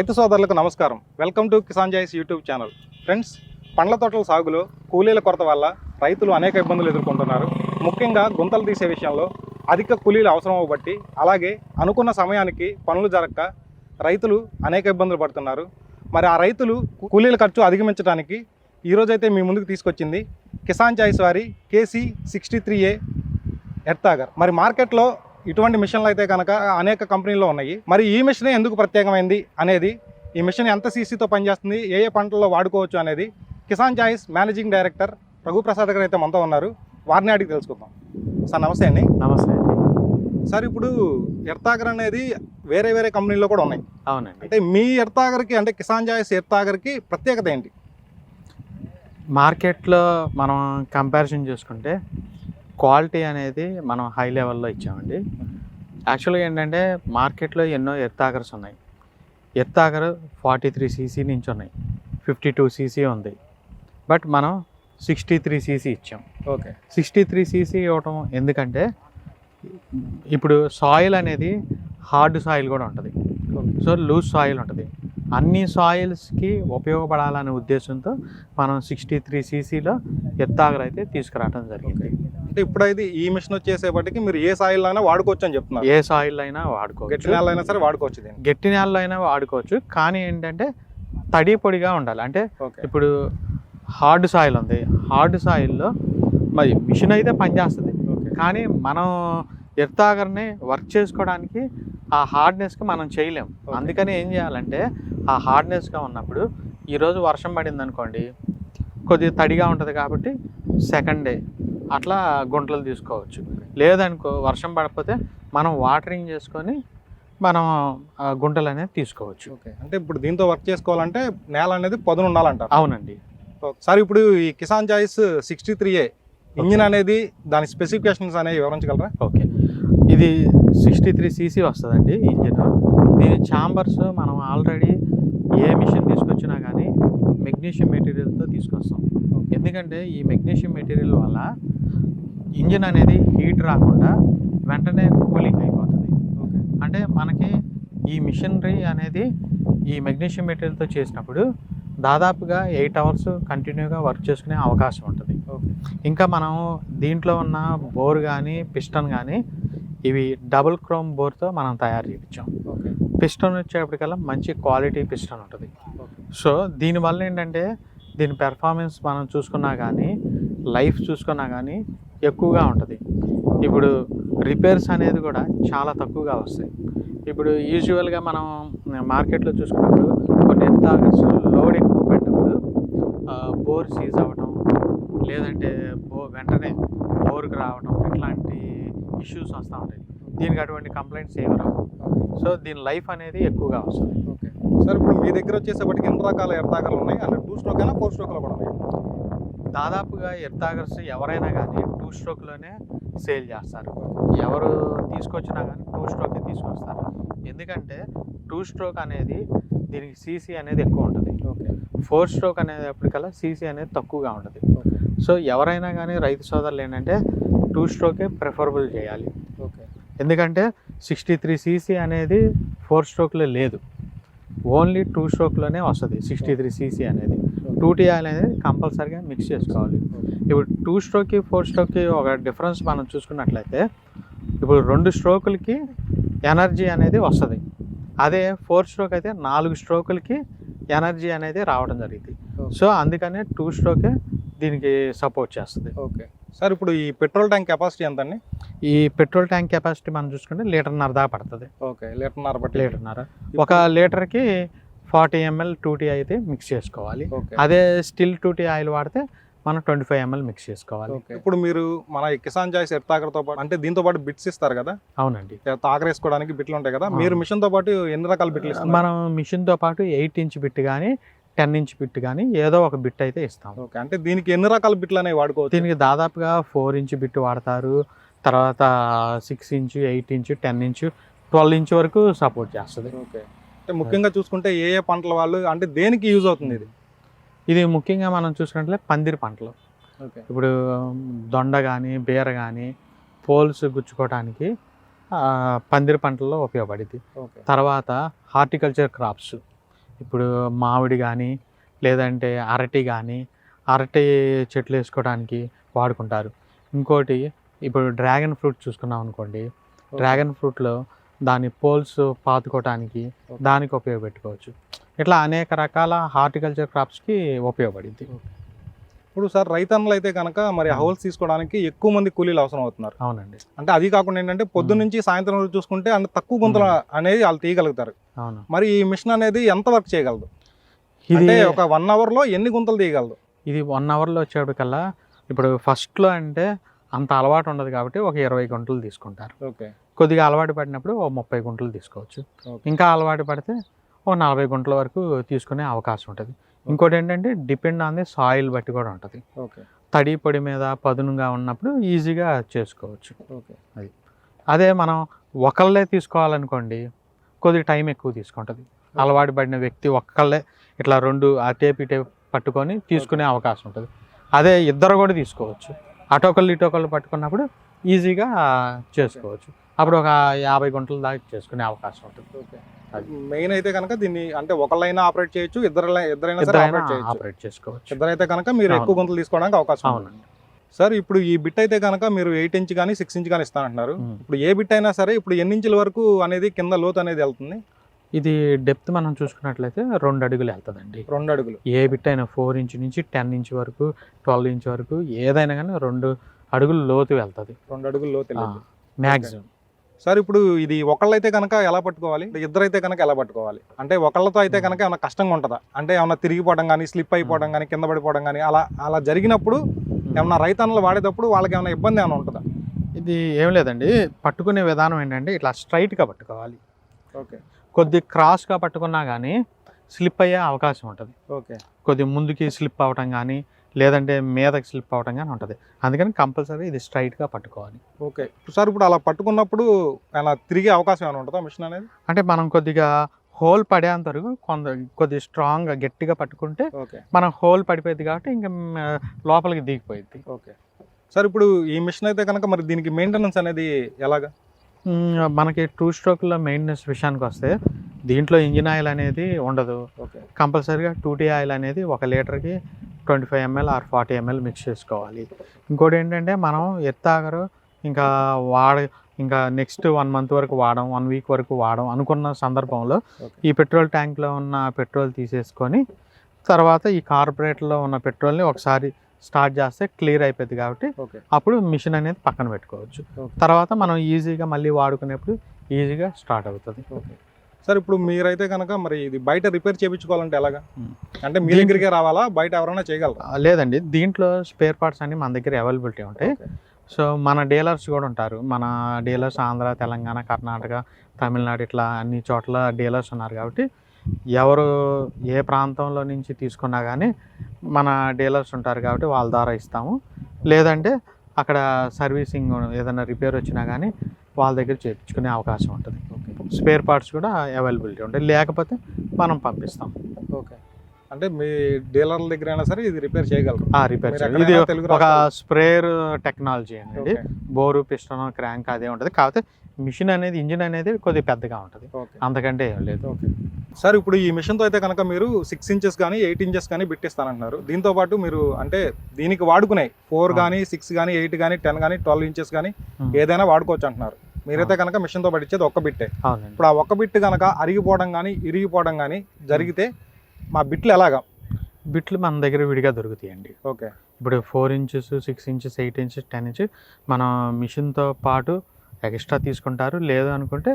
రైతు సోదరులకు నమస్కారం. Welcome to Kisan choice YouTube channel. Friends పండ్ల తోటల సాగులో కూలీల కొరత వల్ల రైతులు అనేక ఇబ్బందులు ఎదుర్కొంటున్నారు. ముఖ్యంగా గుంతలు తీసే విషయంలో అధిక కూలీలు అవసరం అవ్వబట్టి అలాగే అనుకున్న సమయానికి పనులు జరగక రైతులు అనేక ఇబ్బందులు పడుతున్నారు. మరి ఆ రైతులు కూలీల ఖర్చు అధిగమించడానికి ఈరోజైతే మీ ముందుకు తీసుకొచ్చింది కిసాన్ చాయిస్ వారి KC sixty three A earth auger మరి మార్కెట్లో ఇటువంటి మిషన్లు అయితే కనుక అనేక కంపెనీల్లో ఉన్నాయి. మరి ఈ మిషన్ ఎందుకు ప్రత్యేకమైంది అనేది ఈ మిషన్ ఎంత సీసీతో పనిచేస్తుంది ఏ ఏ పంటల్లో వాడుకోవచ్చు అనేది Kisan choice managing director Raghuprasad గారు అయితే మనతో ఉన్నారు. వారిని అడిగి తెలుసుకుందాం. సార్ నమస్తే అండి. నమస్తే అండి. సార్ ఇప్పుడు ఎర్తాగర్ అనేది వేరే వేరే కంపెనీల్లో కూడా ఉన్నాయి. అవునండి. అంటే మీ ఎర్తాగర్కి అంటే కిసాన్ చాయిస్ ఎర్తాగర్కి ప్రత్యేకత ఏంటి? మార్కెట్లో మనం కంపారిజన్ చేసుకుంటే క్వాలిటీ అనేది మనం హై లెవెల్లో ఇచ్చామండి. యాక్చువల్గా ఏంటంటే మార్కెట్లో ఎన్నో ఎర్తాగర్స్ ఉన్నాయి. ఎర్తాగర్ ఫార్టీ త్రీ సీసీ నుంచి ఉన్నాయి ఫిఫ్టీ టూ సీసీ ఉంది. బట్ మనం సిక్స్టీ త్రీ సీసీ ఇచ్చాం. ఓకే. సిక్స్టీ త్రీ సీసీ ఇవ్వటం ఎందుకంటే ఇప్పుడు సాయిల్ అనేది హార్డ్ సాయిల్ కూడా ఉంటుంది. సో లూజ్ సాయిల్ ఉంటుంది. అన్ని సాయిల్స్కి ఉపయోగపడాలనే ఉద్దేశంతో మనం సిక్స్టీ త్రీ సీసీలో ఎత్తాగర్ అయితే తీసుకురావడం జరిగింది. అంటే ఇప్పుడైతే ఈ మిషన్ వచ్చేసేపటికి మీరు ఏ సాయిల్ అయినా వాడుకోవచ్చు అని చెప్తున్నారు. ఏ సాయిల్ అయినా గట్టి వాడుకోవచ్చు నేల అయినా సరే వాడుకోవచ్చు గట్టి నేలలో అయినా వాడుకోవచ్చు. కానీ ఏంటంటే తడి పొడిగా ఉండాలి. అంటే ఇప్పుడు హార్డ్ సాయిల్ ఉంది. హార్డ్ సాయిల్లో మరి మిషన్ అయితే పనిచేస్తుంది. ఓకే. కానీ మనం ఎర్తాగర్ని వర్క్ చేసుకోవడానికి ఆ హార్డ్నెస్కి మనం చేయలేం. అందుకని ఏం చేయాలంటే ఆ హార్డ్నెస్గా ఉన్నప్పుడు ఈరోజు వర్షం పడింది అనుకోండి కొద్దిగా తడిగా ఉంటుంది కాబట్టి సెకండ్ డే అట్లా గుంటలు తీసుకోవచ్చు. లేదనుకో వర్షం పడకపోతే మనం వాటరింగ్ చేసుకొని మనం ఆ గుంటలు అనేది తీసుకోవచ్చు. ఓకే. అంటే ఇప్పుడు దీంతో వర్క్ చేసుకోవాలంటే నేల అనేది పదును ఉండాలంటారు. అవునండి. సార్ ఇప్పుడు ఈ Kisan choice sixty three A engine అనేది దాని స్పెసిఫికేషన్స్ అనేవి వివరించగలరా? ఓకే. ఇది సిక్స్టీ త్రీ సీసీ వస్తుందండి ఇంజిన్. దీని ఛాంబర్స్ మనం ఆల్రెడీ ఏ మిషన్ తీసుకొచ్చినా కానీ మెగ్నీషియం మెటీరియల్తో తీసుకొస్తాం. ఎందుకంటే ఈ మెగ్నీషియం మెటీరియల్ వల్ల ఇంజిన్ అనేది హీట్ రాకుండా వెంటనే కూలింగ్ అయిపోతుంది. ఓకే. అంటే మనకి ఈ మిషనరీ అనేది ఈ మెగ్నీషియం మెటీరియల్తో చేసినప్పుడు దాదాపుగా ఎయిట్ అవర్స్ కంటిన్యూగా వర్క్ చేసుకునే అవకాశం ఉంటుంది. ఓకే. ఇంకా మనం దీంట్లో ఉన్న బోర్ కానీ పిస్టన్ కానీ ఇవి డబుల్ క్రోమ్ బోర్తో మనం తయారు చేయించాం పిస్టన్ వచ్చేప్పటికల్లా మంచి క్వాలిటీ పిస్టన్ ఉంటుంది. సో దీనివల్ల ఏంటంటే దీని పెర్ఫార్మెన్స్ మనం చూసుకున్నా కానీ లైఫ్ చూసుకున్నా కానీ ఎక్కువగా ఉంటుంది. ఇప్పుడు రిపేర్స్ అనేది కూడా చాలా తక్కువగా వస్తాయి. ఇప్పుడు యూజువల్గా మనం మార్కెట్లో చూసుకున్నప్పుడు కొన్ని తాగర్స్ లోడ్ ఎక్కువ పెట్టినప్పుడు బోర్ సీజ్ అవ్వటం లేదంటే బో వెంటనే బోర్కి రావడం ఇట్లాంటి ఇష్యూస్ వస్తూ ఉంటాయి. దీనికి అటువంటి కంప్లైంట్స్ ఏమి రావు. సో దీని లైఫ్ అనేది ఎక్కువగా వస్తుంది. ఓకే. సార్ ఇప్పుడు మీ దగ్గర వచ్చేసేపటికి ఎన్ని రకాల ఎర్తాకలు ఉన్నాయి? అంటే టూ స్ట్రోక్ అయినా ఫోర్ స్ట్రోక్లో కూడా ఉన్నాయి? దాదాపుగా ఎర్తాగర్స్ ఎవరైనా కానీ టూ స్ట్రోక్లోనే సేల్ చేస్తారు. ఎవరు తీసుకొచ్చినా కానీ టూ స్ట్రోకే తీసుకొస్తారు. ఎందుకంటే టూ స్ట్రోక్ అనేది దీనికి సీసీ అనేది ఎక్కువ ఉంటుంది. ఓకే. ఫోర్ స్ట్రోక్ అనేది ఎప్పటికల్లా సీసీ అనేది తక్కువగా ఉంటుంది. సో ఎవరైనా కానీ రైతు సోదరులు ఏంటంటే టూ స్ట్రోకే ప్రిఫరబుల్ చేయాలి. ఓకే ఎందుకంటే సిక్స్టీ త్రీ సీసీ అనేది ఫోర్ స్ట్రోక్లో లేదు. ఓన్లీ టూ స్ట్రోక్లోనే వస్తుంది సిక్స్టీ త్రీ సీసీ అనేది టూ టీ అనేది కంపల్సరీగా మిక్స్ చేసుకోవాలి. ఇప్పుడు టూ స్ట్రోక్కి ఫోర్ స్ట్రోక్కి ఒక డిఫరెన్స్ మనం చూసుకున్నట్లయితే ఇప్పుడు రెండు స్ట్రోకులకి ఎనర్జీ అనేది వస్తుంది. అదే ఫోర్ స్ట్రోక్ అయితే నాలుగు స్ట్రోకులకి ఎనర్జీ అనేది రావడం జరిగింది సో అందుకనే టూ స్ట్రోకే దీనికి సపోర్ట్ చేస్తుంది. ఓకే సార్ ఇప్పుడు ఈ పెట్రోల్ ట్యాంక్ కెపాసిటీ ఎంత అండి ఈ పెట్రోల్ ట్యాంక్ కెపాసిటీ మనం చూసుకుంటే లీటర్న్నర దాకా పడుతుంది. ఓకే లీటర్న్నర బట్టి లీటర్న్నర ఒక లీటర్కి ఫార్టీ ఎంఎల్ టూటీ అయితే మిక్స్ చేసుకోవాలి. అదే స్టిల్ టూటీ ఆయిల్ వాడితే మనం ట్వంటీ ఫైవ్ ఎంఎల్ మిక్స్ చేసుకోవాలి. ఇప్పుడు మీరు మన కిసాన్ చాయిస్ ఎర్తాకర్తో పాటు అంటే దీంతో పాటు బిట్స్ ఇస్తారు కదా? అవునండి. తాకరేసుకోవడానికి బిట్లు ఉంటాయి కదా. మీరు మిషన్తో పాటు ఎన్ని రకాల బిట్లు ఇస్తారు మనం మిషన్తో పాటు ఎయిట్ ఇంచ్ బిట్ కానీ టెన్ ఇంచ్ బిట్ కానీ ఏదో ఒక బిట్ అయితే ఇస్తాం. ఓకే. అంటే దీనికి ఎన్ని రకాల బిట్లు అనేవి వాడుకోవచ్చు? దీనికి దాదాపుగా ఫోర్ ఇంచ్ బిట్ వాడతారు. తర్వాత six inch eight inch ten inch twelve inch వరకు సపోర్ట్ చేస్తుంది. ఓకే. అంటే ముఖ్యంగా చూసుకుంటే ఏ ఏ పంటల వాళ్ళు అంటే దేనికి యూజ్ అవుతుంది ఇది? ఇది ముఖ్యంగా మనం చూసుకున్నట్లయితే పందిరి పంటలు. ఓకే. ఇప్పుడు దొండ కానీ బీర కానీ పోల్స్ గుచ్చుకోవడానికి పందిరి పంటల్లో ఉపయోగపడింది తర్వాత హార్టికల్చర్ క్రాప్స్. ఇప్పుడు మామిడి కానీ లేదంటే అరటి కానీ అరటి చెట్లు వేసుకోవడానికి వాడుకుంటారు. ఇంకోటి ఇప్పుడు డ్రాగన్ ఫ్రూట్ చూసుకున్నాం అనుకోండి. డ్రాగన్ ఫ్రూట్లో దాని పోల్స్ పాతుకోవటానికి. దానికి ఉపయోగపెట్టుకోవచ్చు. ఇట్లా అనేక రకాల హార్టికల్చర్ క్రాప్స్కి ఉపయోగపడింది. ఇప్పుడు సార్ రైతన్నలు అయితే కనుక మరి. హౌల్స్ తీసుకోవడానికి ఎక్కువ మంది కూలీలు అవసరం అవుతున్నారు. అవునండి. అంటే అది కాకుండా ఏంటంటే పొద్దు నుంచి సాయంత్రం వరకు చూసుకుంటే అంత తక్కువ గుంతలు అనేది వాళ్ళు తీయగలుగుతారు. అవును. మరి ఈ మిషన్ అనేది ఎంత వర్క్ చేయగలదు? ఇది అంటే ఒక వన్ అవర్లో ఎన్ని గుంతలు తీయగలదు? ఇది వన్ అవర్లో వచ్చేటికల్లా ఇప్పుడు ఫస్ట్లో అంటే అంత అలవాటు ఉండదు కాబట్టి ఒక ఇరవై గుంటలు తీసుకుంటారు. ఓకే. కొద్దిగా అలవాటు పడినప్పుడు ఓ ముప్పై గుంటలు తీసుకోవచ్చు. ఇంకా అలవాటు పడితే ఓ నలభై గుంటల వరకు తీసుకునే అవకాశం ఉంటుంది. ఇంకోటి ఏంటంటే డిపెండ్ ఆన్ ది సాయిల్ బట్టి కూడా ఉంటుంది. ఓకే. తడి పొడి మీద పదునుగా ఉన్నప్పుడు ఈజీగా చేసుకోవచ్చు. ఓకే. అదే. మనం ఒకళ్ళే తీసుకోవాలనుకోండి కొద్దిగా టైం ఎక్కువ తీసుకుంటుంది. అలవాటు పడిన వ్యక్తి ఒక్కళ్ళే ఇట్లా రెండు ఆ టేప్ ఈ టేప్ పట్టుకొని తీసుకునే అవకాశం ఉంటుంది. అదే ఇద్దరు కూడా తీసుకోవచ్చు. అటొకళ్ళు ఇటొకళ్ళు పట్టుకున్నప్పుడు ఈజీగా చేసుకోవచ్చు అప్పుడు ఒక యాభై గుంటల దాకా చేసుకునే అవకాశం ఉంటుంది. మెయిన్ అయితే కనుక దీన్ని అంటే ఒకళ్ళైనా ఆపరేట్ చేయొచ్చు ఇద్దరు ఇద్దరైనా ఆపరేట్ చేసుకోవచ్చు ఇద్దరైతే కనుక మీరు ఎక్కువ. గుంతలు తీసుకోవడానికి అవకాశం. అవునండి సార్ ఇప్పుడు ఈ బిట్ అయితే కనుక మీరు ఎయిట్ ఇంచ్ కానీ సిక్స్ ఇంచ్ కానీ ఇస్తానంటున్నారు. ఇప్పుడు ఏ బిట్ అయినా సరే ఇప్పుడు ఎన్ని ఇంచుల వరకు అనేది కింద లోతు అనేది వెళ్తుంది ఇది డెప్త్ మనం చూసుకున్నట్లయితే రెండు అడుగులు వెళ్తుందండి. రెండు అడుగులు. ఏ బిట్ అయినా ఫోర్ ఇంచ్ నుంచి టెన్ ఇంచ్ వరకు ట్వెల్వ్ ఇంచ్ వరకు ఏదైనా కానీ రెండు అడుగులు లోతు వెళ్తుంది. రెండు అడుగులు లోతు మ్యాక్సిమం సార్ ఇప్పుడు ఇది ఒకళ్ళైతే కనుక ఎలా పట్టుకోవాలి? ఇద్దరైతే కనుక ఎలా పట్టుకోవాలి? అంటే ఒకళ్ళతో అయితే Hmm. కనుక ఏమైనా కష్టంగా ఉంటుందా? అంటే ఏమైనా తిరిగిపోవడం కానీ స్లిప్ అయిపోవడం Hmm. కానీ కింద పడిపోవడం కానీ అలా అలా జరిగినప్పుడు ఏమన్నా రైతన్నలు వాడేటప్పుడు వాళ్ళకి ఏమైనా ఇబ్బంది ఏమైనా ఉంటుందా? ఇది ఏం లేదండి. పట్టుకునే విధానం ఏంటంటే ఇట్లా స్ట్రైట్గా పట్టుకోవాలి. ఓకే కొద్ది క్రాస్గా పట్టుకున్నా కానీ స్లిప్ అయ్యే అవకాశం ఉంటుంది. ఓకే. కొద్ది ముందుకి స్లిప్ అవ్వటం కానీ లేదంటే మీదకి స్లిప్ అవ్వటం కానీ ఉంటుంది. అందుకని కంపల్సరీ ఇది స్ట్రైట్గా పట్టుకోవాలి. ఓకే. సార్ ఇప్పుడు అలా పట్టుకున్నప్పుడు అలా తిరిగే అవకాశం ఏమైనా ఉంటుందా మిషన్ అనేది? అంటే మనం కొద్దిగా హోల్ పడేంత వరకు కొంత కొద్ది స్ట్రాంగ్గా గట్టిగా పట్టుకుంటే ఓకే. మనం హోల్ పడిపోయింది కాబట్టి ఇంకా లోపలికి దిగిపోయింది ఓకే. సార్ ఇప్పుడు ఈ మిషన్ అయితే కనుక మరి దీనికి మెయింటెనెన్స్ అనేది ఎలాగా? మనకి టూ స్ట్రోక్లో మెయింటెనెన్స్ విషయానికి వస్తే దీంట్లో ఇంజిన్ ఆయిల్ అనేది ఉండదు. ఓకే. కంపల్సరీగా టూటీ ఆయిల్ అనేది ఒక లీటర్కి twenty five ML or forty ML mix చేసుకోవాలి. ఇంకోటి ఏంటంటే మనం ఎత్తాగరు ఇంకా వాడ ఇంకా నెక్స్ట్ వన్ మంత్ వరకు వాడడం వన్ వీక్ వరకు వాడడం అనుకున్న సందర్భంలో ఈ పెట్రోల్ ట్యాంక్లో ఉన్న పెట్రోల్ తీసేసుకొని తర్వాత ఈ కార్పొరేట్లో ఉన్న పెట్రోల్ని ఒకసారి స్టార్ట్ చేస్తే క్లియర్ అయిపోద్ది కాబట్టి అప్పుడు మిషన్ అనేది పక్కన పెట్టుకోవచ్చు. తర్వాత మనం ఈజీగా మళ్ళీ వాడుకునేప్పుడు ఈజీగా స్టార్ట్ అవుతుంది. ఓకే. సార్ ఇప్పుడు మీరైతే కనుక మరి ఇది బయట రిపేర్ చేయించుకోవాలంటే ఎలాగా. అంటే మీ దగ్గరికే రావాలా? బయట ఎవరైనా చేయగలరా? లేదండి. దీంట్లో స్పేర్ పార్ట్స్ అన్ని మన దగ్గర అవైలబిలిటీ ఉంటాయి. సో మన డీలర్స్ కూడా ఉంటారు. మన డీలర్స్ ఆంధ్ర తెలంగాణ కర్ణాటక తమిళనాడు ఇట్లా అన్ని చోట్ల డీలర్స్ ఉన్నారు కాబట్టి ఎవరు ఏ ప్రాంతంలో నుంచి తీసుకున్నా కానీ మన డీలర్స్ ఉంటారు కాబట్టి వాళ్ళ ద్వారా ఇస్తాము. లేదంటే అక్కడ సర్వీసింగ్ ఏదైనా రిపేర్ వచ్చినా కానీ వాళ్ళ దగ్గర చేయించుకునే అవకాశం ఉంటుంది. స్పేర్ పార్ట్స్ కూడా అవైలబిలిటీ ఉంటాయి. లేకపోతే మనం పంపిస్తాం. ఓకే. అంటే మీ డీలర్ల దగ్గర అయినా సరే ఇది రిపేర్ చేయగలరు. ఆ రిపేర్ ఇది ఒక స్ప్రేయర్ టెక్నాలజీ అండి. బోరు పిస్టన్ క్రాంక్ అదే ఉంటుంది. కాకపోతే మిషన్ అనేది ఇంజిన్ అనేది కొద్దిగా పెద్దగా ఉంటుంది. అంతకంటే ఏం లేదు. ఓకే. సార్ ఇప్పుడు ఈ మిషన్తో అయితే కనుక మీరు సిక్స్ ఇంచెస్ కానీ ఎయిట్ ఇంచెస్ కానీ బిట్టిస్తానంటున్నారు దీంతో పాటు మీరు అంటే దీనికి వాడుకున్నాయి ఫోర్. కానీ సిక్స్ కానీ ఎయిట్ కానీ టెన్ కానీ ట్వెల్వ్ ఇంచెస్ కానీ. ఏదైనా వాడుకోవచ్చు అంటున్నారు మీరైతే కనుక మిషన్తో పట్టించేది ఒక్క బిట్టే. ఇప్పుడు ఆ ఒక్క బిట్ కనుక అరిగిపోవడం కానీ ఇరిగిపోవడం కానీ జరిగితే మా బిట్లు ఎలాగా? బిట్లు మన దగ్గర విడిగా దొరుకుతాయండి. ఓకే. ఇప్పుడు four inches six inches eight inches ten inches మన మిషన్తో పాటు ఎక్స్ట్రా తీసుకుంటారు. లేదు అనుకుంటే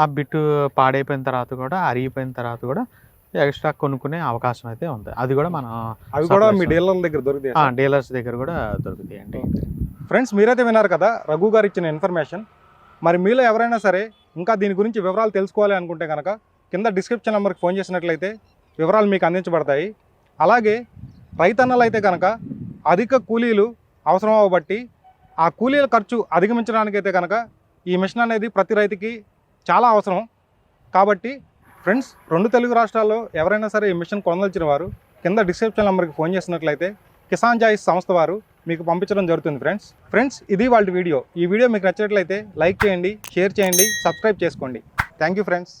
ఆ బిట్ పాడైపోయిన తర్వాత కూడా అరిగిపోయిన తర్వాత కూడా ఎక్స్ట్రా కొనుక్కునే అవకాశం అయితే ఉంది. అది కూడా మన అవి కూడా మీ. డీలర్ల దగ్గర దొరుకుతాయి డీలర్స్ దగ్గర కూడా దొరుకుతాయండి ఫ్రెండ్స్ మీరైతే విన్నారు కదా రఘు గారు ఇచ్చిన ఇన్ఫర్మేషన్. మరి మీలో ఎవరైనా సరే ఇంకా దీని గురించి వివరాలు తెలుసుకోవాలి అనుకుంటే కనుక కింద డిస్క్రిప్షన్ నెంబర్కి ఫోన్ చేసినట్లయితే వివరాలు మీకు అందించబడతాయి. అలాగే రైతన్నలు అయితే కనుక అధిక కూలీలు అవసరం అవ్వబట్టి ఆ కూలీల ఖర్చు అధిగమించడానికైతే కనుక ఈ మిషన్ అనేది ప్రతి రైతుకి చాలా అవసరం. కాబట్టి ఫ్రెండ్స్ రెండు తెలుగు రాష్ట్రాల్లో ఎవరైనా సరే ఈ మిషన్ కొనదలిచిన వారు కింద డిస్క్రిప్షన్ నెంబర్కి ఫోన్ చేసినట్లయితే కిసాన్ జాయిస్ సంస్థ వారు మీకు పంపించడం జరుగుతుంది ఫ్రెండ్స్. ఫ్రెండ్స్ ఇది వాళ్ళ వీడియో. ఈ వీడియో మీకు నచ్చినట్లయితే లైక్ చేయండి షేర్ చేయండి సబ్స్క్రైబ్ చేసుకోండి. Thank you friends.